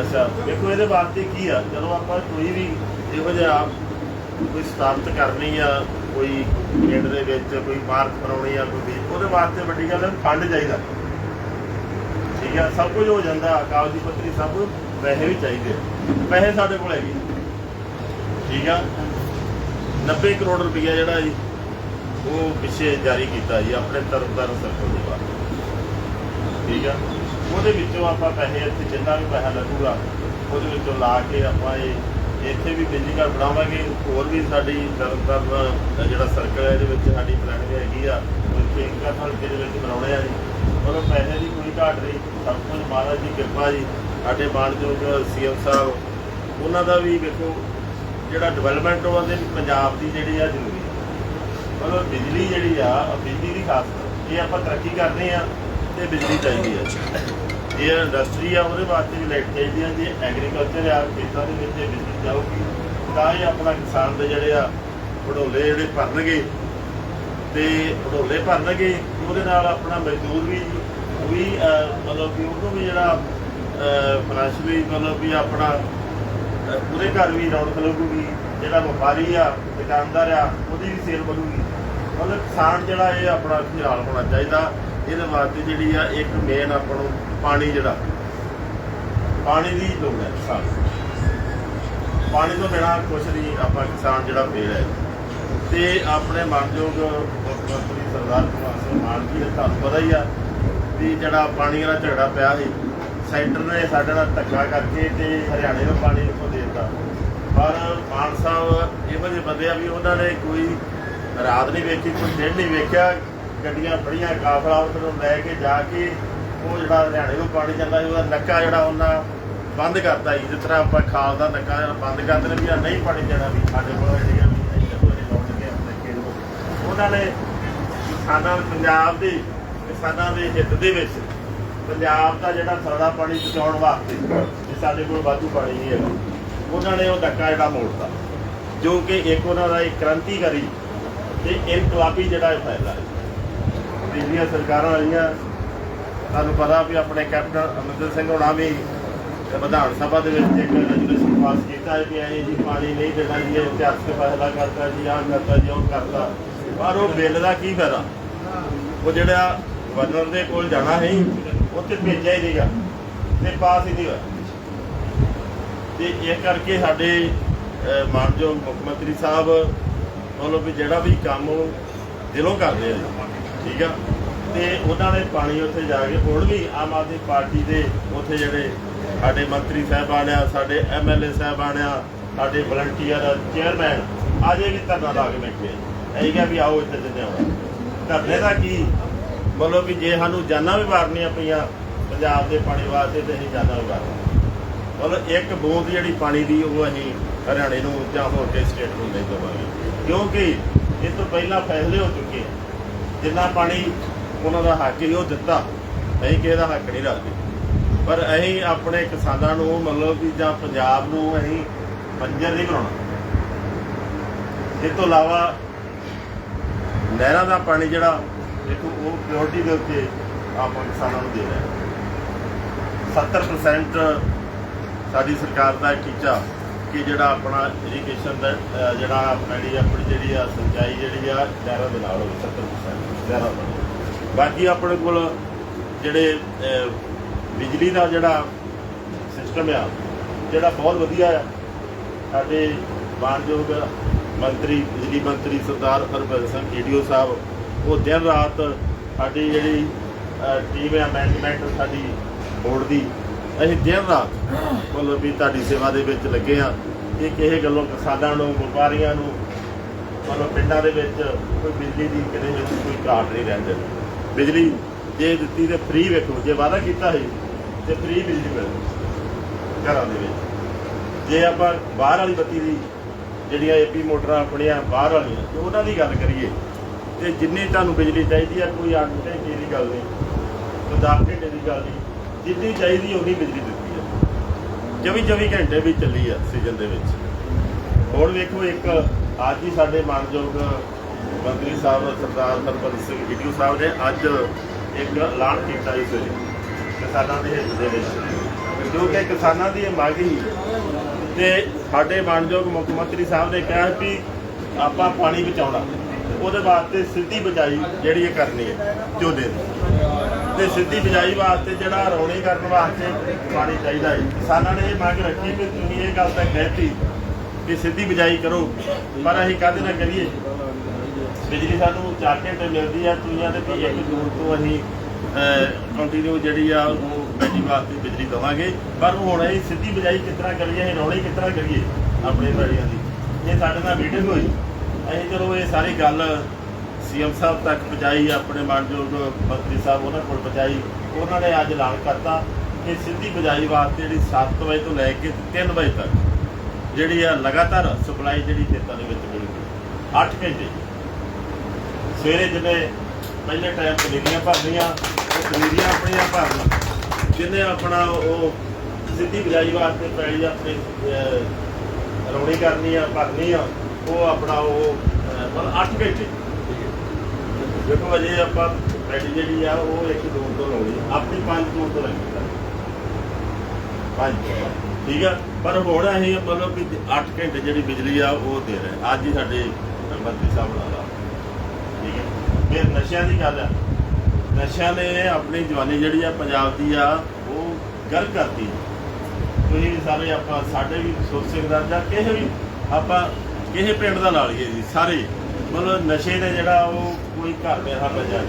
ਅੱਛਾ, ਦੇਖੋ ਇਹਦੇ ਵਾਸਤੇ ਕੀ ਆ, ਜਦੋਂ ਆਪਾਂ ਕੋਈ ਵੀ ਇਹੋ ਜਿਹਾ ਕੋਈ ਸਥਾਪਿਤ ਕਰਨੀ ਆ, ਕੋਈ ਪਿੰਡ ਦੇ ਵਿੱਚ ਕੋਈ ਪਾਰਕ ਬਣਾਉਣੀ ਆ, ਕੋਈ ਉਹਦੇ ਵਾਸਤੇ ਵੱਡੀ ਗੱਲ ਹੈ ਫੰਡ ਚਾਹੀਦਾ। ਠੀਕ ਆ, ਸਭ ਕੁਝ ਹੋ ਜਾਂਦਾ, ਕਾਗਜ਼ੀ ਪੱਤਰੀ ਸਭ ਪੈਸੇ ਵੀ ਚਾਹੀਦੇ ਆ। ਪੈਸੇ ਸਾਡੇ ਕੋਲ ਹੈਗੇ। ਠੀਕ ਆ 90 ਕਰੋੜ ਰੁਪਈਆ ਜਿਹੜਾ ਜੀ, ਉਹ ਪਿੱਛੇ ਜਾਰੀ ਕੀਤਾ ਜੀ, ਆਪਣੇ ਤਰਨਤਾਰਨ ਸਰਕਲ ਦੇ ਬਾਅਦ ਠੀਕ ਆ। ਉਹਦੇ ਵਿੱਚੋਂ ਆਪਾਂ ਪੈਸੇ ਇੱਥੇ ਜਿੰਨਾ ਵੀ ਪੈਸਾ ਲੱਗੂਗਾ, ਉਹਦੇ ਵਿੱਚੋਂ ਲਾ ਕੇ ਆਪਾਂ ਇਹ, ਇੱਥੇ ਵੀ ਬਿਜਲੀ ਘਰ ਬਣਾਵਾਂਗੇ, ਹੋਰ ਵੀ ਸਾਡੀ ਤਰਨਤਾਰਨ ਦਾ ਜਿਹੜਾ ਸਰਕਲ ਹੈ, ਇਹਦੇ ਵਿੱਚ ਸਾਡੀ ਪਲਾਨਿੰਗ ਹੈਗੀ ਆ, ਉਹ ਇੱਥੇ ਇੱਕ ਹਲਕੇ ਦੇ ਵਿੱਚ ਬਣਾਉਣੇ ਆ ਜੀ। ਮਤਲਬ ਪੈਸੇ ਦੀ ਕੋਈ ਘਾਟ ਨਹੀਂ, ਸਭ ਕੁਝ ਮਹਾਰਾਜ ਦੀ ਕਿਰਪਾ ਜੀ, ਸਾਡੇ ਮਾਨਯੋਗ ਸੀਐਮ ਸਾਹਿਬ, ਉਹਨਾਂ ਦਾ ਵੀ ਵੇਖੋ ਜਿਹੜਾ ਡਿਵੈਲਪਮੈਂਟ ਉਹਦੇ ਵੀ ਪੰਜਾਬ ਦੀ ਜਿਹੜੀ ਆ ਜ਼ਰੂਰੀ ਹੈ। ਮਤਲਬ ਬਿਜਲੀ ਜਿਹੜੀ ਆ, ਬਿਜਲੀ ਦੀ ਖਾਸ ਇਹ ਆਪਾਂ ਤਰੱਕੀ ਕਰਦੇ ਆ ਤੇ ਬਿਜਲੀ ਚਾਹੀਦੀ ਹੈ ਇਹ ਇੰਡਸਟਰੀ ਆ ਉਹਦੇ ਵਾਸਤੇ ਵੀ ਲਾਈਟ ਚਾਹੀਦੀ ਹੈ ਜੇ ਐਗਰੀਕਲਚਰ ਆ ਖੇਤਾਂ ਦੇ ਵਿੱਚ ਇਹ ਬਿਜਲੀ ਜਾਊਗੀ। ਤਾਂ ਹੀ ਆਪਣਾ ਕਿਸਾਨ ਦੇ ਜਿਹੜੇ ਆ ਵਡੋਲੇ ਜਿਹੜੇ ਭਰਨਗੇ ਤੇ ਵਡੋਲੇ ਭਰਨਗੇ ਉਹਦੇ ਨਾਲ ਆਪਣਾ ਮਜ਼ਦੂਰ ਵੀ ਵੀ ਮਤਲਬ ਕਿ ਉਹਨੂੰ ਵੀ ਜਿਹੜਾ ਫਾਈਨੈਂਸ਼ਲੀ ਮਤਲਬ ਵੀ ਆਪਣਾ ਅਹ, ਉਹਦੇ ਘਰ ਵੀ ਰੌਣਕ ਲੱਗੂਗੀ। ਜਿਹੜਾ ਵਪਾਰੀ ਆ ਦੁਕਾਨਦਾਰ ਆ ਉਹਦੀ ਵੀ ਸੇਲ ਵਧੂਗੀ। ਮਤਲਬ ਕਿਸਾਨ ਜਿਹੜਾ ਇਹ ਆਪਣਾ ਖਿਆਲ ਹੋਣਾ ਚਾਹੀਦਾ। ਇਹਦੇ ਵਾਸਤੇ ਜਿਹੜੀ ਆ ਇੱਕ ਮੇਨ ਆਪਾਂ ਨੂੰ ਪਾਣੀ ਜਿਹੜਾ, ਪਾਣੀ ਦੀ ਲੋੜ ਹੈ ਕਿਸਾਨ ਪਾਣੀ ਤੋਂ ਬਿਨਾਂ ਕੁਛ ਨਹੀਂ ਆਪਾਂ ਕਿਸਾਨ ਜਿਹੜਾ ਫੇਲ ਹੈ। ਤੇ ਆਪਣੇ ਮਾਨਯੋਗ ਮੁੱਖ ਮੰਤਰੀ ਸਰਦਾਰ ਭਗਵੰਤ ਸਿੰਘ ਮਾਨ ਜੀ ਦਾ ਤੁਹਾਨੂੰ ਪਤਾ ਹੀ ਆ ਵੀ ਜਿਹੜਾ ਪਾਣੀ ਦਾ ਝਗੜਾ ਪਿਆ ਸੀ, ਸੈਂਟਰ ਨੇ ਸਾਡੇ ਨਾਲ ਧੱਕਾ ਕਰਕੇ ਤੇ ਹਰਿਆਣੇ ਨੂੰ ਪਾਣੀ ਇੱਥੋਂ ਦੇ ਦਿੱਤਾ। ਪਰ ਮਾਨ ਸਾਹਿਬ ਇਹੋ ਜਿਹੇ ਬੰਦੇ ਆ ਵੀ ਉਹਨਾਂ ਨੇ ਕੋਈ ਰਾਤ ਨਹੀਂ ਵੇਖੀ, ਕੋਈ ਦਿਨ ਨਹੀਂ ਵੇਖਿਆ। ਗੱਡੀਆਂ ਬੜੀਆਂ ਕਾਫਲਾ ਉਹਨੂੰ ਲੈ ਕੇ ਜਾ ਕੇ ਉਹ ਜਿਹੜਾ ਹਰਿਆਣੇ ਤੋਂ ਪਾਣੀ ਜਾਂਦਾ ਸੀ, ਉਹਦਾ ਨੱਕਾ ਜਿਹੜਾ ਉਹਨਾਂ ਬੰਦ ਕਰਤਾ ਜੀ, ਜਿਸ ਤਰ੍ਹਾਂ ਆਪਾਂ ਖਾਲ ਦਾ ਨੱਕਾ ਜਿਹੜਾ ਬੰਦ ਕਰ ਦਿੰਦੇ ਵੀ ਆ, ਨਹੀਂ ਪਾਣੀ ਦੇਣਾ ਵੀ ਸਾਡੇ ਕੋਲ ਜਿਹੜੀਆਂ ਵੀ ਅਸੀਂ ਜਦੋਂ ਇਹ ਆਪਣੇ ਖੇਤ ਨੂੰ। ਉਹਨਾਂ ਨੇ ਕਿਸਾਨਾਂ ਪੰਜਾਬ ਦੇ, ਕਿਸਾਨਾਂ ਦੇ ਹਿੱਤ ਦੇ ਵਿੱਚ ਪੰਜਾਬ ਦਾ ਜਿਹੜਾ ਸਰਦਾ ਪਾਣੀ ਬਚਾਉਣ ਵਾਸਤੇ ਜੇ ਸਾਡੇ ਕੋਲ ਵਾਧੂ ਪਾਣੀ ਨਹੀਂ ਹੈਗਾ। ਉਹਨਾਂ ਨੇ ਉਹ ਡੱਕਾ ਜਿਹੜਾ ਮੋੜਤਾ, ਜੋ ਕਿ ਇੱਕ ਉਹਨਾਂ ਦਾ ਇੱਕ ਕ੍ਰਾਂਤੀਕਾਰੀ ਤੇ ਇਨਕਲਾਬੀ ਜਿਹੜਾ ਇਹ ਫੈਸਲਾ ਹੈ। ਪਿਛਲੀਆਂ ਸਰਕਾਰਾਂ ਆਈਆਂ। ਤੁਹਾਨੂੰ ਪਤਾ ਵੀ ਆਪਣੇ ਕੈਪਟਨ ਅਮਰਿੰਦਰ ਸਿੰਘ ਹੋਣਾ ਵੀ ਵਿਧਾਨ ਸਭਾ ਦੇ ਵਿੱਚ ਇੱਕ ਰੈਜੂਲੇਸ਼ਨ ਪਾਸ ਕੀਤਾ ਹੈ ਕਿ ਜੀ, ਪਾਣੀ ਨਹੀਂ ਦੇਣਾ ਜੀ, ਇਹ ਇਤਿਹਾਸਕ ਫੈਸਲਾ ਕਰਤਾ ਜੀ, ਆਹ ਕਰਤਾ ਜੀ, ਉਹ ਕਰਤਾ। ਪਰ ਉਹ ਬਿੱਲ ਦਾ ਕੀ ਫਾਇਦਾ? ਉਹ ਜਿਹੜਾ ਗਵਰਨਰ ਦੇ ਕੋਲ ਜਾਣਾ ਹੈ ਉੱਥੇ ਭੇਜਿਆ ਹੀ ਨਹੀਂਗਾ ਤੇ ਪਾਸ ਹੀ ਨਹੀਂ ਹੋਇਆ। ਤੇ ਇਹ ਕਰਕੇ ਸਾਡੇ ਮਾਨਯੋਗ ਮੁੱਖ ਮੰਤਰੀ ਸਾਹਿਬ ਵੱਲੋਂ ਵੀ ਜਿਹੜਾ ਵੀ ਕੰਮ ਉਹ ਦਿਲੋਂ ਕਰਦੇ ਆ ਠੀਕ ਆ? ਤੇ ਉਹਨਾਂ ਨੇ ਪਾਣੀ ਉੱਥੇ ਜਾ ਕੇ ਹੁਣ ਵੀ ਆਮ ਆਦਮੀ ਪਾਰਟੀ ਦੇ ਉੱਥੇ ਜਿਹੜੇ ਸਾਡੇ ਮੰਤਰੀ ਸਾਹਿਬਾਨ ਆ ਸਾਡੇ ਐਮਐਲਏ ਸਾਹਿਬਾਨ ਆ ਸਾਡੇ ਵਲੰਟੀਅਰ ਚੇਅਰਮੈਨ ਅਜੇ ਵੀ ਧਰਨਾ ਲਾ ਕੇ ਬੈਠੇ ਆ। ਇਹ ਕਿਹਾ ਵੀ ਆਓ ਇੱਥੇ ਜਿੰਨੇ ਆਉਣਾ ਧਰਨੇ ਦਾ ਕੀ? ਮਤਲਬ ਵੀ ਜੇ ਸਾਨੂੰ ਜਾਨਾਂ ਵੀ ਮਾਰਨੀਆਂ ਪਈਆਂ ਪੰਜਾਬ ਦੇ ਪਾਣੀ ਵਾਸਤੇ, ਤੇ ਅਸੀਂ ਜਾਨਾਂ ਵੀ ਮਾਰਨੀਆਂ। ਮਤਲਬ ਇੱਕ ਬੂੰਦ ਜਿਹੜੀ ਪਾਣੀ ਦੀ, ਉਹ ਅਸੀਂ ਹਰਿਆਣੇ ਨੂੰ ਜਾਂ ਹੋਰ ਕਿਸੇ ਸਟੇਟ ਨੂੰ ਨਹੀਂ ਦੇਵਾਂਗੇ। ਕਿਉਂਕਿ ਇਹ ਤੋਂ ਪਹਿਲਾਂ ਫੈਸਲੇ ਹੋ ਚੁੱਕੇ ਆ। ਜਿੰਨਾ ਪਾਣੀ ਉਹਨਾਂ ਦਾ ਹੱਕ ਹੀ ਉਹ ਦਿੱਤਾ। ਅਸੀਂ ਕਿਸੇ ਦਾ ਹੱਕ ਨਹੀਂ ਰੱਖਦੇ। ਪਰ ਅਸੀਂ ਆਪਣੇ ਕਿਸਾਨਾਂ ਨੂੰ, ਮਤਲਬ ਕਿ ਜਾਂ ਪੰਜਾਬ ਨੂੰ ਅਸੀਂ ਬੰਜਰ ਨਹੀਂ ਬਣਾਉਣਾ। ਇਹ ਤੋਂ ਇਲਾਵਾ ਨਹਿਰਾਂ ਦਾ ਪਾਣੀ ਜਿਹੜਾ, ਦੇਖੋ, ਉਹ ਪ੍ਰਾਇੋਰਟੀ ਦੇ ਉੱਤੇ ਆਪਾਂ ਕਿਸਾਨਾਂ ਨੂੰ ਦੇ ਰਹੇ ਹਾਂ। 70% ਸਾਡੀ ਸਰਕਾਰ ਦਾ ਟੀਚਾ ਕਿ ਜਿਹੜਾ ਆਪਣਾ ਇਰੀਗੇਸ਼ਨ ਦਾ ਅਹ, ਜਿਹੜਾ ਪੈੜੀ ਆਪਣੀ ਜਿਹੜੀ ਆ ਸਿੰਚਾਈ ਜਿਹੜੀ ਆ ਨਹਿਰਾਂ ਦੇ ਨਾਲ ਹੋਵੇ 70% ਨਹਿਰਾਂ ਦਾ ਬਾਕੀ ਆਪਣੇ ਕੋਲ ਜਿਹੜੇ ਅਹ, ਬਿਜਲੀ ਦਾ ਜਿਹੜਾ ਸਿਸਟਮ ਆ ਜਿਹੜਾ ਬਹੁਤ ਵਧੀਆ ਆ। ਸਾਡੇ ਮਾਨਯੋਗ ਮੰਤਰੀ ਬਿਜਲੀ ਮੰਤਰੀ ਸਰਦਾਰ ਹਰਭਜਨ ਸਿੰਘ ਏਡੀਓ ਸਾਹਿਬ ਉਹ ਦਿਨ ਰਾਤ ਸਾਡੀ ਜਿਹੜੀ ਟੀਮ ਹੈ ਮੈਨੇਜਮੈਂਟ ਸਾਡੀ ਬੋਰਡ ਦੀ ਅਸੀਂ ਦਿਨ ਰਾਤ ਮਤਲਬ ਵੀ ਤੁਹਾਡੀ ਸੇਵਾ ਦੇ ਵਿੱਚ ਲੱਗੇ ਆ ਇਹ ਕਿਸੇ ਗੱਲੋਂ ਕਿਸਾਨਾਂ ਨੂੰ, ਵਪਾਰੀਆਂ ਨੂੰ ਮਤਲਬ ਪਿੰਡਾਂ ਦੇ ਵਿੱਚ ਕੋਈ ਬਿਜਲੀ ਦੀ ਕਿਤੇ ਵਿੱਚ ਕੋਈ ਘਾਟ ਨਹੀਂ ਰਹਿੰਦੇ ਬਿਜਲੀ ਜੇ ਦਿੱਤੀ ਤੇ ਫ੍ਰੀ ਵੇਖੋ, ਜੇ ਵਾਅਦਾ ਕੀਤਾ ਸੀ ਤੇ ਫ੍ਰੀ ਬਿਜਲੀ ਮਿਲਦੀ ਘਰਾਂ ਦੇ ਵਿੱਚ। ਜੇ ਆਪਾਂ ਬਾਹਰ ਵਾਲੀ ਬੱਤੀ ਦੀ ਜਿਹੜੀਆਂ ਏਪੀ ਮੋਟਰਾਂ ਆਪਣੀਆਂ ਬਾਹਰ ਵਾਲੀਆਂ, ਤੇ ਉਹਨਾਂ ਦੀ ਗੱਲ ਕਰੀਏ, ਤੇ ਜਿੰਨੀ ਤੁਹਾਨੂੰ ਬਿਜਲੀ ਚਾਹੀਦੀ ਆ, ਕੋਈ 8 ਘੰਟੇ ਦੀ ਗੱਲ ਨਹੀਂ, ਕੋਈ 10 ਘੰਟੇ ਦੀ ਗੱਲ ਨਹੀਂ ਜਿੰਨੀ ਚਾਹੀਦੀ ਉਨੀ ਬਿਜਲੀ ਦਿੱਤੀ ਹੈ। 24 24 ਘੰਟੇ ਵੀ ਚੱਲੀ ਆ ਸੀਜ਼ਨ ਦੇ ਵਿੱਚ। ਹੁਣ ਵੇਖੋ, ਇੱਕ ਅੱਜ ਹੀ ਸਾਡੇ ਮਾਨਯੋਗ ਮੰਤਰੀ ਸਾਹਿਬ ਸਰਦਾਰ ਹਰਪ੍ਰੀਤ ਸਿੰਘ ਈਡੀਓ ਸਾਹਿਬ ਨੇ ਅੱਜ ਇੱਕ ਐਲਾਨ ਕੀਤਾ ਇਸ ਵੇਲੇ ਕਿਸਾਨਾਂ ਦੇ ਹਿੱਤ ਦੇ ਵਿੱਚ। ਜੋ ਕਿ ਕਿਸਾਨਾਂ ਦੀ ਇਹ ਮੰਗ ਹੀ ਤੇ ਸਾਡੇ ਮਾਨਯੋਗ ਮੁੱਖ ਮੰਤਰੀ ਸਾਹਿਬ ਨੇ ਕਿਹਾ ਵੀ ਆਪਾਂ ਪਾਣੀ ਬਚਾਉਣਾ। ਉਹਦੇ ਵਾਸਤੇ ਸਿੱਧੀ ਬਜਾਈ ਜਿਹੜੀ ਇਹ ਕਰਨੀ ਹੈ, ਝੋਨੇ ਦੀ। ਤੇ ਸਿੱਧੀ ਬਜਾਈ ਵਾਸਤੇ ਜਿਹੜਾ ਰੌਣੀ ਕਰਨ ਵਾਸਤੇ ਪਾਣੀ ਚਾਹੀਦਾ ਹੈ। ਕਿਸਾਨਾਂ ਨੇ ਇਹ ਮੰਗ ਰੱਖੀ ਕਿ ਤੁਸੀਂ ਇਹ ਗੱਲ ਤਾਂ ਕਹਿਤੀ ਕਿ ਸਿੱਧੀ ਬਜਾਈ ਕਰੋ, ਪਰ ਅਸੀਂ ਕਾਹਦੇ ਨਾਲ ਕਰੀਏ? ਬਿਜਲੀ ਸਾਨੂੰ 4 ਘੰਟੇ ਮਿਲਦੀ ਆ ਤੁਸੀਂ ਆਦੇ ਵੀ ਇੱਕ ਜੂਨ ਤੋਂ ਅਸੀਂ ਕੰਟੀਨਿਊ ਜਿਹੜੀ ਆ ਉਹ ਬੈਟਰੀ ਵਾਸਤੇ ਬਿਜਲੀ ਦਵਾਂਗੇ। ਪਰ ਹੁਣ ਅਸੀਂ ਸਿੱਧੀ ਬਿਜਾਈ ਕਿਸ ਤਰ੍ਹਾਂ ਕਰੀਏ, ਅਸੀਂ ਰੌਣੀ ਕਿਸ ਤਰ੍ਹਾਂ ਕਰੀਏ ਆਪਣੇ ਬੜੀਆਂ ਦੀ? ਇਹ ਸਾਡੇ ਨਾਲ ਮੀਟਿੰਗ ਹੋਈ। ਅਸੀਂ ਚਲੋ ਇਹ ਸਾਰੀ ਗੱਲ ਸੀਐਮ ਸਾਹਿਬ ਤੱਕ ਪਹੁੰਚਾਈ ਆਪਣੇ ਮਾਨਯੋਗ ਮੰਤਰੀ ਸਾਹਿਬ ਉਹਨਾਂ ਕੋਲ ਪਹੁੰਚਾਈ ਉਹਨਾਂ ਨੇ ਅੱਜ ਐਲਾਨ ਕਰਤਾ ਕਿ ਸਿੱਧੀ ਬਜਾਈ ਵਾਸਤੇ ਜਿਹੜੀ 7 ਵਜੇ ਤੋਂ ਲੈ ਕੇ 3 ਵਜੇ ਤੱਕ ਜਿਹੜੀ ਆ ਲਗਾਤਾਰ ਸਪਲਾਈ ਜਿਹੜੀ ਖੇਤਾਂ ਦੇ ਵਿੱਚ ਮਿਲੂਗੀ 8 ਘੰਟੇ। ਸਵੇਰੇ ਜਿਵੇਂ ਪਹਿਲੇ ਟਾਈਮ ਪਨੀਰੀਆਂ ਭਰਨੀਆਂ ਉਹ ਪਨੀਰੀਆਂ ਆਪਣੀਆਂ ਭਰਨੀਆਂ ਜਿਹਨੇ ਆਪਣਾ ਉਹ ਸਿੱਧੀ ਬਜਾਈ ਵਾਸਤੇ ਪੈਲੀ ਆਪਣੇ ਅਹ, ਰੌਣੀ ਕਰਨੀ ਆ ਭਰਨੀ ਆ ਉਹ ਆਪਣਾ ਉਹ ਅਹ, ਮਤਲਬ 8 ਘੰਟੇ। ਦੇਖੋ ਅਜੇ ਆਪਾਂ ਪੈਲੀ ਜਿਹੜੀ ਆ, ਉਹ ਇੱਕ ਦੋ ਤੋਂ ਲਾਉਣੀ ਆਪਣੀ ਪੰਜ ਤੋਂ ਤੋਂ ਲੱਗੀ ਪੰਜ ਠੀਕ ਆ? ਪਰ ਹੁਣ ਅਸੀਂ ਮਤਲਬ ਕਿ 8 ਘੰਟੇ ਜਿਹੜੀ ਬਿਜਲੀ ਆ, ਉਹ ਦੇ ਰਹੇ ਅੱਜ ਹੀ ਸਾਡੇ ਮੰਤਰੀ ਸਾਹਿਬ ਨਾਲ ਆ। ਠੀਕ ਹੈ ਫਿਰ ਨਸ਼ਿਆਂ ਦੀ ਗੱਲ ਆ। ਨਸ਼ਿਆਂ ਨੇ ਆਪਣੀ ਜਵਾਨੀ ਜਿਹੜੀ ਆ, ਪੰਜਾਬ ਦੀ ਆ, ਉਹ ਗਰ ਕਰਤੀ ਤੁਸੀਂ ਵੀ ਸਾਰੇ ਆਪਾਂ, ਸਾਡੇ ਵੀ ਸੁਰ ਦਾ ਜਾਂ ਕਿਸੇ ਵੀ ਆਪਾਂ, ਕਿਸੇ ਪਿੰਡ ਦਾ ਲਾ ਲਈਏ ਜੀ, ਸਾਰੇ। ਮਤਲਬ ਨਸ਼ੇ ਨੇ ਜਿਹੜਾ ਉਹ ਕੋਈ ਘਰ ਦੇ ਹੱਥ ਜਾ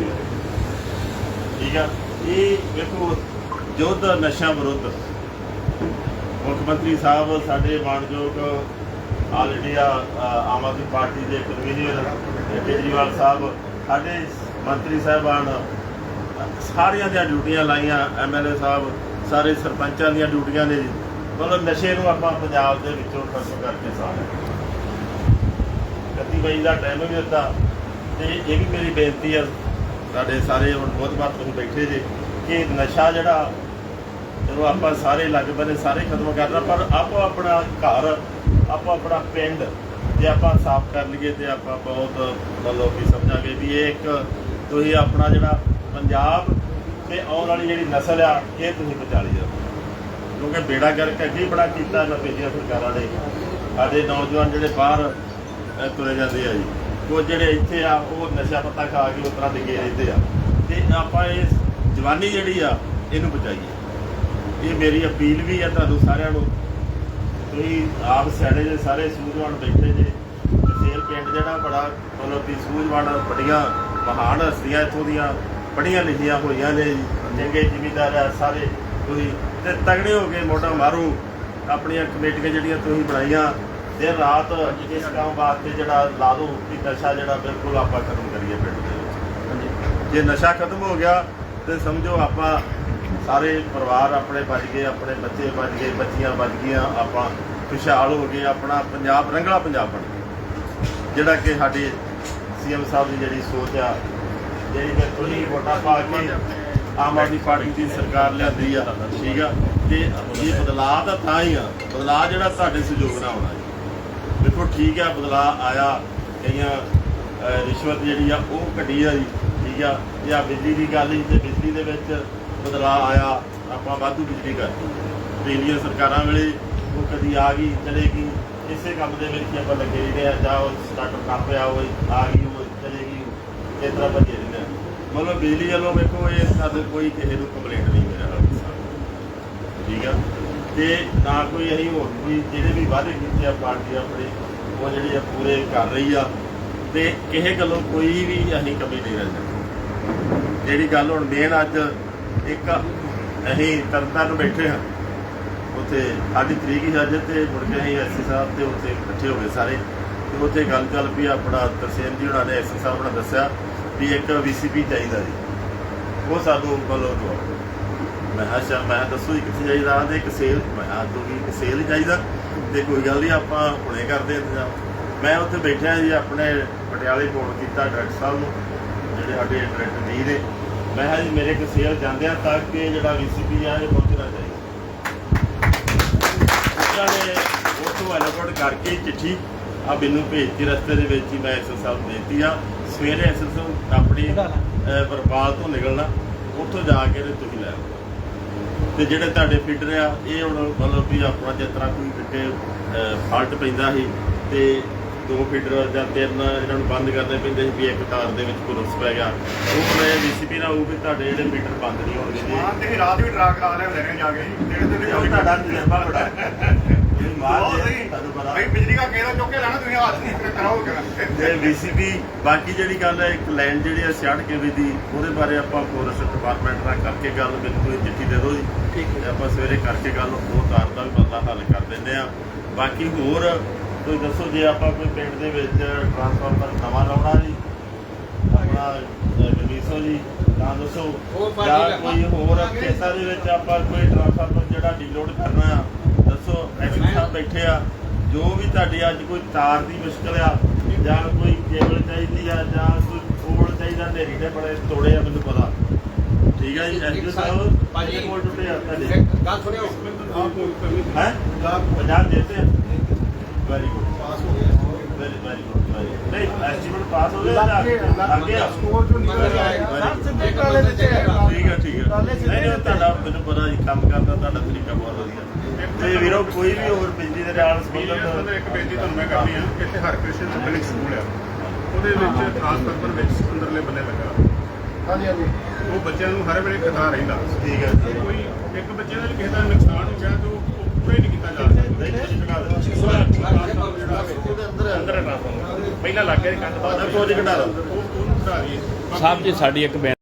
ਠੀਕ ਆ? ਇਹ ਵੇਖੋ, ਯੁੱਧ, ਨਸ਼ਾ ਵਿਰੁੱਧ। ਮੁੱਖ ਮੰਤਰੀ ਸਾਹਿਬ, ਸਾਡੇ ਮਾਨਯੋਗ all India Aam Aadmi party ਦੇ ਕਨਵੀਨਰ ਕੇਜਰੀਵਾਲ ਸਾਹਿਬ, ਸਾਡੇ ਮੰਤਰੀ ਸਾਹਿਬਾਨ, ਸਾਰਿਆਂ ਦੀਆਂ ਡਿਊਟੀਆਂ ਲਾਈਆਂ ਐਮਐਲਏ ਸਾਹਿਬ, ਸਾਰੇ ਸਰਪੰਚਾਂ ਦੀਆਂ ਡਿਊਟੀਆਂ ਨੇ ਮਤਲਬ ਨਸ਼ੇ ਨੂੰ ਆਪਾਂ ਪੰਜਾਬ ਦੇ ਵਿੱਚੋਂ ਖਤਮ ਕਰਕੇ ਸਾਰੇ 31 ਮਈ ਦਾ ਟਾਈਮ ਵੀ ਦਿੱਤਾ ਤੇ ਇਹ ਵੀ ਮੇਰੀ ਬੇਨਤੀ ਆ ਸਾਡੇ ਸਾਰੇ ਹੁਣ ਬਹੁਤ ਵਾਰ ਤੁਸੀਂ ਬੈਠੇ ਜੇ ਕਿ ਨਸ਼ਾ ਜਿਹੜਾ ਜਦੋਂ ਆਪਾਂ ਸਾਰੇ ਲੱਗ ਬੰਨੇ ਸਾਰੇ ਖਤਮ ਕਰਨਾ ਪਰ ਆਪੋ ਆਪਣਾ ਘਰ, ਆਪੋ ਆਪਣਾ ਪਿੰਡ, ਜੇ ਆਪਾਂ ਸਾਫ਼ ਕਰ ਲਈਏ ਤੇ ਆਪਾਂ ਬਹੁਤ ਮਤਲਬ ਕਿ ਸਮਝਾਂਗੇ ਵੀ ਇਹ ਇੱਕ ਤੁਸੀਂ ਆਪਣਾ ਜਿਹੜਾ ਪੰਜਾਬ ਤੇ ਆਉਣ ਵਾਲੀ ਜਿਹੜੀ ਨਸਲ ਆ, ਇਹ ਤੁਸੀਂ ਬਚਾ ਲਈ ਕਿਉਂਕਿ ਬੇੜਾ ਗਰਕ ਅੱਗੇ ਬੜਾ ਕੀਤਾ ਇਹਨਾਂ ਸਰਕਾਰਾਂ ਨੇ। ਸਾਡੇ ਨੌਜਵਾਨ ਜਿਹੜੇ ਬਾਹਰ ਤੁਰੇ ਜਾਂਦੇ ਆ ਜੀ। ਕੁਝ ਜਿਹੜੇ ਇੱਥੇ ਆ, ਉਹ ਨਸ਼ਾ ਪੱਤਾ ਖਾ ਕੇ ਉਤਰਾ ਡਿੱਗੇ ਰਹਿੰਦੇ ਆ। ਤੇ ਆਪਾਂ ਇਹ ਜਵਾਨੀ ਜਿਹੜੀ ਆ, ਇਹਨੂੰ ਬਚਾਈਏ। ਇਹ ਮੇਰੀ ਅਪੀਲ ਵੀ ਆ ਤੁਹਾਨੂੰ ਸਾਰਿਆਂ ਨੂੰ। ਤੁਸੀਂ ਆਪ ਸਿਆਣੇ ਜੇ, ਸਾਰੇ ਸੂਝਵਾਨ ਬੈਠੇ ਜੇ। ਤਹਿਸੀਲ ਪਿੰਡ ਜਿਹੜਾ ਬੜਾ, ਮਤਲਬ ਕਿ ਸੂਝਵਾਨ, ਬੜੀਆਂ ਮਹਾਨ ਹਸਤੀਆਂ ਇੱਥੋਂ ਦੀਆਂ ਪੜੀਆਂ ਲਿਖੀਆਂ ਹੋਈਆਂ ਨੇ। ਜੀ। ਚੰਗੇ ਜ਼ਿਮੀਂਦਾਰ ਆ ਸਾਰੇ। ਤੁਸੀਂ ਤੇ ਤਗੜੇ ਹੋ ਕੇ ਮੋਢਾ ਮਾਰੋ। ਆਪਣੀਆਂ ਕਮੇਟੀਆਂ ਜਿਹੜੀਆਂ ਤੁਸੀਂ ਬਣਾਈਆਂ ਦਿਨ ਰਾਤ ਇਸ ਕੰਮ ਵਾਸਤੇ ਜਿਹੜਾ ਲਾ ਦੋ ਕਿ ਨਸ਼ਾ ਜਿਹੜਾ ਬਿਲਕੁਲ ਆਪਾਂ ਖਤਮ ਕਰੀਏ ਪਿੰਡ ਦੇ ਵਿੱਚ। ਜੇ ਨਸ਼ਾ ਖਤਮ ਹੋ ਗਿਆ ਤੇ ਸਮਝੋ ਆਪਾਂ ਸਾਰੇ ਪਰਿਵਾਰ ਆਪਣੇ ਬਚ ਗਏ ਆਪਣੇ ਬੱਚੇ ਬਚ ਗਏ ਬੱਚੀਆਂ ਬਚ ਗਈਆਂ ਆਪਾਂ ਖੁਸ਼ਹਾਲ ਹੋ ਗਏ ਆਪਣਾ ਪੰਜਾਬ ਰੰਗਲਾ ਪੰਜਾਬ ਬਣ ਗਿਆ। ਜਿਹੜਾ ਕਿ ਸਾਡੇ ਸੀਐਮ ਸਾਹਿਬ ਦੀ ਜਿਹੜੀ ਸੋਚ ਆ ਜਿਹੜੀ ਕਿ ਤੁਸੀਂ ਵੋਟਾਂ ਪਾ ਕੇ ਆਮ ਆਦਮੀ ਪਾਰਟੀ ਦੀ ਸਰਕਾਰ ਲਿਆਂਦੀ ਆ ਠੀਕ ਆ। ਤੇ ਇਹ ਬਦਲਾਅ ਤਾਂ ਤਾਂ ਹੀ ਆ ਬਦਲਾਅ ਜਿਹੜਾ ਤੁਹਾਡੇ ਸਹਿਯੋਗ ਨਾਲ ਆਉਣਾ ਦੇਖੋ ਠੀਕ ਆ, ਬਦਲਾਅ ਆਇਆ, ਕਈਆਂ ਰਿਸ਼ਵਤ ਜਿਹੜੀ ਆ ਉਹ ਘਟੀ ਆ ਜੀ, ਠੀਕ ਆ। ਜੇ ਆ ਬਿਜਲੀ ਦੀ ਗੱਲ ਹੀ ਤੇ ਬਿਜਲੀ ਦੇ ਵਿੱਚ ਬਦਲਾਅ ਆਇਆ, ਆਪਾਂ ਵਾਧੂ ਬਿਜਲੀ ਕਰਤੀ। ਪਿਛਲੀਆਂ ਸਰਕਾਰਾਂ ਵੇਲੇ ਉਹ ਕਦੀ ਆ ਗਈ, ਚਲੇਗੀ। ਇਸੇ ਕੰਮ ਦੇ ਵਿੱਚ ਹੀ ਆਪਾਂ ਲੱਗੇ ਰਹਿੰਦੇ ਆ, ਜਾਂ ਉਹ ਸਟਾਰਟਅਪ ਕਰ ਪਿਆ ਉਹ ਆ ਗਈ ਉਹ ਚਲੇਗੀ। ਇਸ ਤਰ੍ਹਾਂ ਭੱਜੇ ਰਹਿੰਦੇ ਆ। ਮਤਲਬ ਬਿਜਲੀ ਵੱਲੋਂ ਵੇਖੋ, ਇਹ ਸਾਡੇ ਕੋਈ ਕਿਸੇ ਨੂੰ ਕੰਪਲੇਂਟ ਨਹੀਂ ਮੇਰੇ ਹਾਲ ਠੀਕ ਆ? ਤੇ ਨਾ ਕੋਈ ਅਸੀਂ ਹੋਰ ਵੀ ਜਿਹੜੇ ਵੀ ਵਾਅਦੇ ਕੀਤੇ ਆ ਪਾਰਟੀ ਆਪਣੀ, ਉਹ ਜਿਹੜੀ ਆ ਪੂਰੇ ਕਰ ਰਹੀ ਆ। ਤੇ ਕਿਸੇ ਗੱਲੋਂ ਕੋਈ ਵੀ ਅਸੀਂ ਕਮੀ ਨਹੀਂ ਰਹਿ ਜਾਂਦੀ ਜਿਹੜੀ ਗੱਲ ਹੁਣ ਮੇਨ ਅੱਜ ਇੱਕ ਅਸੀਂ ਤਰਨਤਾਰਨ ਨੂੰ ਬੈਠੇ ਹਾਂ, ਉੱਥੇ ਸਾਡੀ ਤਰੀਕ ਹੀ ਅੱਜ ਤੇ ਮੁੜ ਕੇ ਅਸੀਂ ਐਸਸੀ ਸਾਹਿਬ ਤੇ ਉੱਥੇ ਇਕੱਠੇ ਹੋ ਗਏ ਸਾਰੇ। ਤੇ ਉੱਥੇ ਗੱਲ ਚੱਲ ਪਈ ਆਪਣਾ ਤਰਸੇਮ ਜੀ ਉਹਨਾਂ ਨੇ ਐਸਸੀ ਸਾਹਿਬ ਨੇ ਦੱਸਿਆ ਵੀ ਇੱਕ ਵੀਸੀਪੀ ਚਾਹੀਦਾ ਜੀ। ਉਹ ਸਾਨੂੰ ਵੱਲੋਂ ਤੋਂ ਮੈਂ ਕਿਹਾ ਅੱਛਾ ਮੈਂ ਦੱਸੋ ਜੀ ਕਿੱਥੇ ਚਾਹੀਦਾ ਤੇ ਇੱਕ ਸੇਲ ਮੈਂ ਕਿਹਾ ਦੋ ਵੀ ਇੱਕ ਸੇਲ ਹੀ ਚਾਹੀਦਾ ਤੇ ਕੋਈ ਗੱਲ ਨਹੀਂ ਆਪਾਂ ਹੁਣੇ ਕਰਦੇ ਇੰਤਜ਼ਾਮ। ਮੈਂ ਉੱਥੇ ਬੈਠਿਆ ਜੀ ਆਪਣੇ ਪਟਿਆਲੇ ਫੋਨ ਕੀਤਾ ਡਾਇਰੈਕਟਰ ਸਾਹਿਬ ਨੂੰ ਜਿਹੜੇ ਸਾਡੇ ਡਾਇਰੈਕਟਰ ਜੀ ਨੇ। ਮੈਂ ਕਿਹਾ ਜੀ ਮੇਰੇ ਇੱਕ ਸੇਲ ਜਾਂਦਿਆਂ ਤੱਕ ਇਹ ਜਿਹੜਾ ਵੀਸੀਪੀ ਆ ਇਹ ਪਹੁੰਚਣਾ ਚਾਹੀਦਾ ਉਹਨਾਂ ਨੇ ਉੱਥੋਂ ਐਲੋਕੇਟ ਕਰਕੇ ਚਿੱਠੀ ਆ ਮੈਨੂੰ ਭੇਜਤੀ ਰਸਤੇ ਦੇ ਵਿੱਚ ਹੀ ਮੈਂ ਐਸਐਸ ਸਾਹਿਬ ਦੇਤੀ ਆ। ਸਵੇਰੇ ਐਸਐਸ ਆਪਣੀ ਵਰਪਾਲ ਤੋਂ ਨਿਕਲਣਾ ਉੱਥੋਂ ਜਾ ਕੇ ਤੇ ਤੁਸੀਂ ਲੈ ਆਓ। ਤੇ ਜਿਹੜੇ ਤੁਹਾਡੇ ਫੀਡਰ ਆ ਇਹ ਹੁਣ ਮਤਲਬ ਵੀ ਆਪਣਾ ਜਿਸ ਤਰ੍ਹਾਂ ਕੋਈ ਕਿਤੇ ਫਾਲਟ ਪੈਂਦਾ ਸੀ ਤੇ ਦੋ ਫੀਡਰ ਜਾਂ ਤਿੰਨ ਇਹਨਾਂ ਨੂੰ ਬੰਦ ਕਰਨੇ ਪੈਂਦੇ ਸੀ ਵੀ ਇੱਕ ਤਾਰ ਦੇ ਵਿੱਚ ਕੋਈ ਨੁਕਸ ਪੈ ਗਿਆ। ਉਹ ਹੁਣ ਇਹ ਡੀਸੀਪੀ ਨਾਲ ਹੋਊ ਵੀ ਤੁਹਾਡੇ ਜਿਹੜੇ ਫੀਡਰ ਬੰਦ ਨਹੀਂ ਹੋਣਗੇ ਜੀ। ਮਾਨ ਤੇ ਰਾਤ ਵੀ ਡਰਾ ਕਰਾ ਲਿਆਉਂਦੇ ਨੇ ਜਾ ਕੇ। ਜਿਹੜੇ ਤੇ ਉਹ ਤੁਹਾਡਾ ਤਜਰਬਾ ਬੜਾ ਬਹੁਤ ਦੇ ਸਹੀ ਤੁਹਾਨੂੰ ਪਤਾ ਭਾਈ ਬਿਜਲੀ ਦਾ ਕਿਹਦਾ ਚੁੱਕ ਕੇ ਲੈਣਾ ਤੁਸੀਂ ਹੱਥ ਨਹੀਂ ਕਰਾਓਗੇ ਤੇ ਵੀਸੀਪੀ ਬਾਕੀ ਜਿਹੜੀ ਗੱਲ ਹੈ ਇੱਕ ਲਾਈਨ ਜਿਹੜੀ ਹੈ 66 ਕੇਵੀ ਦੀ ਉਹਦੇ ਬਾਰੇ ਆਪਾਂ ਫੋਰੈਸਟ ਡਿਪਾਰਟਮੈਂਟ ਨਾਲ ਕਰਕੇ ਗੱਲ ਮੈਨੂੰ ਕੋਈ ਚਿੱਠੀ ਦੇ ਦਿਓ ਜੀ। ਠੀਕ ਹੈ। ਆਪਾਂ ਸਵੇਰੇ ਕਰਕੇ ਗੱਲ ਉਹ ਤਾਰ ਦਾ ਵੀ ਮਸਲਾ ਹੱਲ ਕਰ ਦਿੰਦੇ ਆ ਬਾਕੀ ਹੋਰ ਕੋਈ ਦੱਸੋ ਜੇ ਆਪਾਂ ਕੋਈ ਪਿੰਡ ਦੇ ਵਿੱਚ ਟਰਾਂਸਫਾਰਮਰ ਨਵਾਂ ਲਾਉਣਾ ਜੀ ਆਪਣਾ ਜੀ ਤਾਂ ਦੱਸੋ। ਜਾਂ ਕੋਈ ਹੋਰ ਖੇਤਾਂ ਦੇ ਵਿੱਚ ਆਪਾਂ ਕੋਈ ਟਰਾਂਸਫਾਰਮਰ ਜਿਹੜਾ ਡੀਲੋਡ ਕਰਨਾ ਆ ਦੱਸੋ ਐਸੀ ਸਾਹਿਬ ਬੈਠੇ ਆ। ਜੋ ਵੀ ਤੁਹਾਡੀ ਅੱਜ ਕੋਈ ਤਾਰ ਦੀ ਮੁਸ਼ਕਲ ਆ ਜਾਂ ਕੋਈ ਕੇਬਲ ਚਾਹੀਦੀ ਆ ਜਾਂ ਕੋਈ ਪੋਲ ਚਾਹੀਦਾ ਨੇਰੀ ਦੇ ਬੜੇ ਤੋੜੇ ਆ ਮੈਨੂੰ ਪਤਾ। ਠੀਕ ਆ ਜੀ ਐਸਪੀ ਸਾਹਿਬ ਭਾਜੀ, ਕੋਲ ਟੁੱਟੇ ਆ ਤੁਹਾਡੇ। ਗੱਲ ਸੁਣਿਓ। ਹੈ? ਪੰਜਾਬ ਦੇਤੇ ਵੈਰੀ ਗੁੱਡ ਪਾਸ ਹੋ ਗਿਆ। ਵੈਰੀ ਵੈਰੀ ਗੁੱਡ ਨਹੀਂ ਐਸਟੀਮੇਟ ਪਾਸ ਹੋ ਗਿਆ ਅੱਗੇ ਸਕੋਰ ਚੋਂ ਨਿਕਲ Very good. ਇੱਕ ਕਾਲੇ ਵਿੱਚ। ਠੀਕ ਹੈ ਠੀਕ ਹੈ ਨਹੀਂ ਨਹੀਂ ਤੁਹਾਡਾ ਮੈਨੂੰ ਪਤਾ ਜੀ ਕੰਮ ਕਰਨ ਦਾ ਤੁਹਾਡਾ ਤਰੀਕਾ ਬਹੁਤ ਵਧੀਆ ਤੇ ਵੀਰੋ ਕੋਈ ਵੀ ਹੋਰ ਬਿਜਲੀ ਦੇ ਨਾਲ ਸੰਬੰਧਿਤ ਇੱਕ ਬੇਨਤੀ ਤੁਹਾਨੂੰ ਮੈਂ ਕਰਨੀ ਆ ਇੱਥੇ ਹਰਕ੍ਰਿਸ਼ਨ ਪਬਲਿਕ ਸਕੂਲ ਆ ਉਹਦੇ ਵਿੱਚ ਟ੍ਰਾਂਸਫਾਰਮਰ ਵਿੱਚ ਅੰਦਰਲੇ ਬੰਨੇ ਲੱਗਾ ਹਾਂਜੀ ਹਾਂਜੀ ਉਹ ਬੱਚਿਆਂ ਨੂੰ ਹਰ ਵੇਲੇ ਖਤਰਾ ਰਹਿੰਦਾ ਠੀਕ ਹੈ ਕੋਈ ਇੱਕ ਬੱਚੇ ਦਾ ਕਿਸੇ ਦਾ ਨੁਕਸਾਨ ਹੋ ਗਿਆ ਤਾਂ ਪੂਰਾ ਹੀ ਨਹੀਂ ਕੀਤਾ ਜਾ ਸਕਦਾ ਉਹਦੇ ਅੰਦਰ ਅੰਦਰ ਪਹਿਲਾਂ ਲੱਗ ਗਿਆ ਕੰਨ ਬਾਅਦ ਉਹ ਉਹਨੂੰ ਸਾਹਿਬ ਜੀ ਸਾਡੀ ਇੱਕ ਬੇਨਤੀ